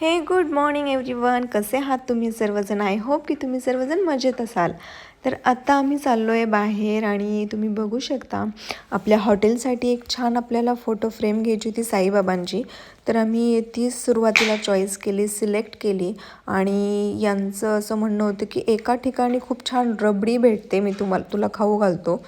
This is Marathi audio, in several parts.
हे गुड मॉर्निंग एव्हरीवन कसे आहात तुम्ही सर्वजण? आय होप की तुम्ही सर्वजण मजेत असाल. तर आत्ता आम्ही चाललो आहे बाहेर आणि तुम्ही बघू शकता आपल्या हॉटेलसाठी एक छान आपल्याला फोटो फ्रेम घ्यायची होती साईबाबांची. तर आम्ही ती सुरुवातीला चॉईस केली सिलेक्ट केली आणि यांचं असं म्हणणं होतं की एका ठिकाणी खूप छान रबडी भेटते मी तुम्हाला तुला खाऊ घालतो.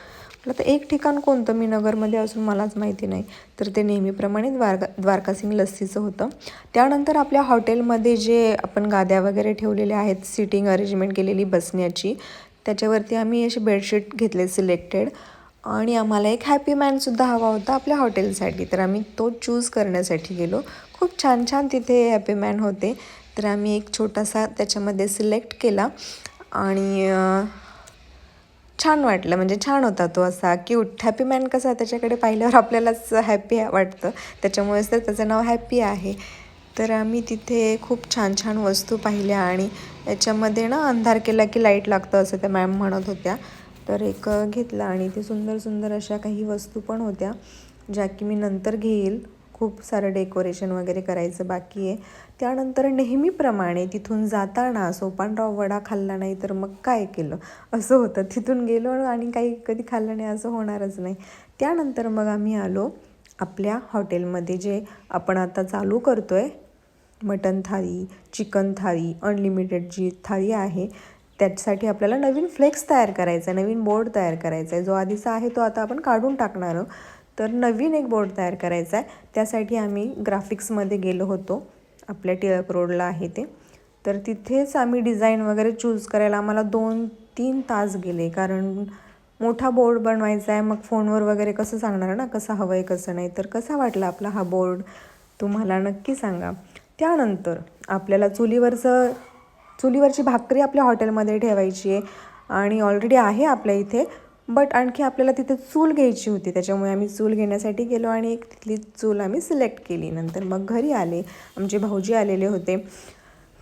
तर एक ठिकाण कोणतं मी नगरमध्ये असून मलाच माहिती नाही. तर ते नेहमीप्रमाणे द्वारका द्वारकासिंग लस्सीचं होतं. त्यानंतर आपल्या हॉटेलमध्ये जे आपण गाद्या वगैरे ठेवलेल्या आहेत सिटिंग अरेंजमेंट केलेली बसण्याची त्याच्यावरती आम्ही असे बेडशीट घेतले सिलेक्टेड. आणि आम्हाला एक हॅपी मॅनसुद्धा हवा होता आपल्या हॉटेलसाठी. तर आम्ही तो चूज करण्यासाठी गेलो. खूप छान छान तिथे हॅपी मॅन होते. तर आम्ही एक छोटासा त्याच्यामध्ये सिलेक्ट केला. आणि छान वाटलं म्हणजे छान होता तो असा क्यूट हॅपी मॅन कसा त्याच्याकडे पाहिल्यावर आपल्यालाच हॅपी वाटतं. त्याच्यामुळेच तर त्याचं नाव हॅपी आहे. तर आम्ही तिथे खूप छान छान वस्तू पाहिल्या आणि याच्यामध्ये ना अंधार केला की लाइट लागतं असं त्या मॅम म्हणत होत्या. तर एक घेतला आणि ते सुंदर सुंदर अशा काही वस्तू पण होत्या ज्या की मी नंतर घेईल. खूप सारं डेकोरेशन वगैरे करायचं बाकी आहे. त्यानंतर नेहमीप्रमाणे तिथून जाताना सोपानराव वडा खाल्ला नाही तर मग काय केलं? असं होतं. तिथून गेलो आणि काही कधी खाल्लं नाही असं होणारच नाही. त्यानंतर मग आम्ही आलो आपल्या हॉटेलमध्ये जे आपण आता चालू करतो आहे मटन थाळी चिकन थाळी अनलिमिटेड जी थाळी आहे त्याच्यासाठी आपल्याला नवीन फ्लेक्स तयार करायचा आहे नवीन बोर्ड तयार करायचा आहे. जो आधीचा आहे तो आता आपण काढून टाकणार आहोत. तर नवीन एक बोर्ड तयार करायचा आहे. त्यासाठी आम्ही ग्राफिक्समध्ये गेलो होतो. आपल्या टिळक रोडला आहे ते. तर तिथेच आम्ही डिझाईन वगैरे चूज करायला आम्हाला दोन तीन तास गेले. कारण मोठा बोर्ड बनवायचा आहे. मग फोनवर वगैरे कसं सांगणार ना? कसं हवं आहे कसं नाही? तर कसा वाटला आपला हा बोर्ड तुम्हाला नक्की सांगा. त्यानंतर आपल्याला चुलीवरचं चुलीवरची भाकरी आपल्या हॉटेलमध्ये ठेवायची आहे. आणि ऑलरेडी आहे आपल्या इथे. बट आणखी आपल्याला तिथे चूल घ्यायची होती. त्याच्यामुळे आम्ही चूल घेण्यासाठी गेलो आणि एक तिथली चूल आम्ही सिलेक्ट केली. नंतर मग घरी आले. आमचे भाऊजी आलेले होते.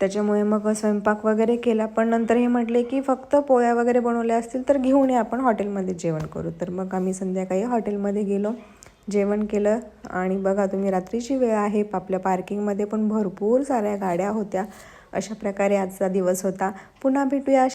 त्याच्यामुळे मग स्वयंपाक वगैरे केला. पण नंतर हे म्हटले की फक्त पोळ्या वगैरे बनवल्या असतील तर घेऊन ये. आपण हॉटेलमध्ये जेवण करू. तर मग आम्ही संध्याकाळी हॉटेलमध्ये गेलो. जेवण केलं. आणि बघा तुम्ही रात्रीची वेळ आहे. आपल्या पार्किंगमध्ये पण भरपूर साऱ्या गाड्या होत्या. अशा प्रकारे आजचा दिवस होता. पुन्हा भेटूया.